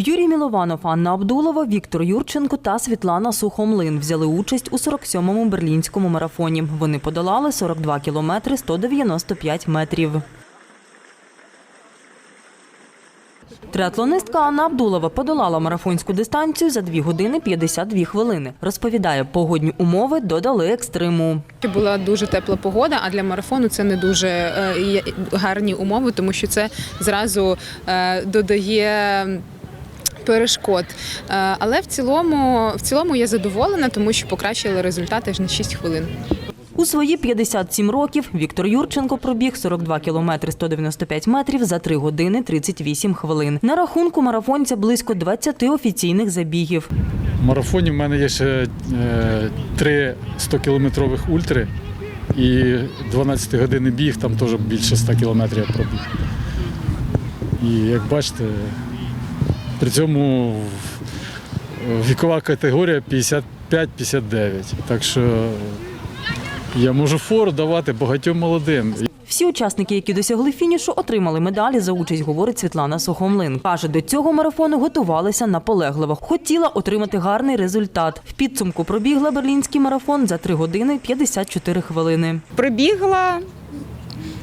Юрій Мілованов, Анна Абдулова, Віктор Юрченко та Світлана Сухомлин взяли участь у 47-му берлінському марафоні. Вони подолали 42 кілометри 195 метрів. Триатлонистка Анна Абдулова подолала марафонську дистанцію за 2 години 52 хвилини. Розповідає, погодні умови додали екстриму. Була дуже тепла погода, а для марафону це не дуже е, гарні умови, тому що це зразу е, додає. Перешкод, Е, але в цілому, в цілому я задоволена, тому що покращили результати аж на 6 хвилин. У свої 57 років Віктор Юрченко пробіг 42 кілометри 195 метрів за 3 години 38 хвилин. На рахунку марафонця близько 20 офіційних забігів. В марафоні в мене є ще е, три 100-кілометрових ультри і 12 годинний біг, там теж більше 100 кілометрів я пробіг. І як бачите, при цьому вікова категорія 55-59. Так що я можу фору давати багатьом молодим. Всі учасники, які досягли фінішу, отримали медалі за участь, говорить Світлана Сухомлин. Каже, до цього марафону готувалися наполегливо. Хотіла отримати гарний результат. В підсумку пробігла берлінський марафон за 3 години 54 хвилини. прибігла.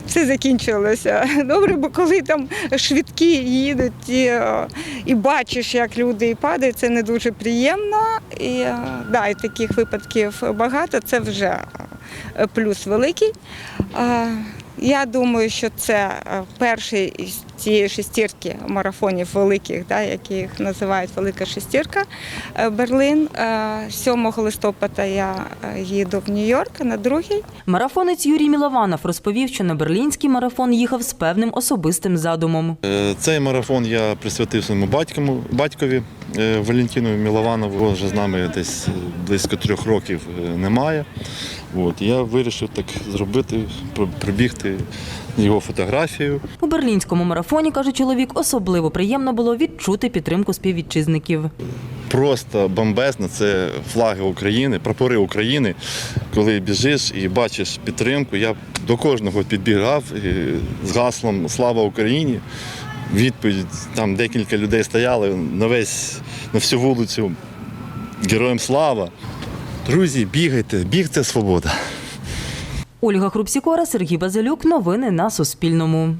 Все закінчилося. Добре, бо коли там швидкі їдуть і, е, і бачиш, як люди і падають, це не дуже приємно. І, е, да, і таких випадків багато, це вже е, плюс великий. Е, Я думаю, що це е, перший із цієї шестірки марафонів великих, да, які їх називають Велика шестірка е, Берлин. Е, 7 листопада я е, їду в Нью-Йорк на другий. Марафонець Юрій Мілованов розповів, що на берлінський марафон їхав з певним особистим задумом. Е, Цей марафон я присвятив своєму батькому, батькові е, Валентину Мілованову. Вже з нами десь е, близько трьох років е, немає. От, я вирішив так зробити, прибігти його фотографію. У берлінському марафоні, каже чоловік, особливо приємно було відчути підтримку співвітчизників. Просто бомбезно, це флаги України, прапори України. Коли біжиш і бачиш підтримку, я до кожного підбігав е, з гаслом Слава Україні. Відповідь там декілька людей стояли на весь на всю вулицю. Героям слава. Друзі, бігайте, біг це свобода. Ольга Хрупсікора, Сергій Базилюк. Новини на Суспільному.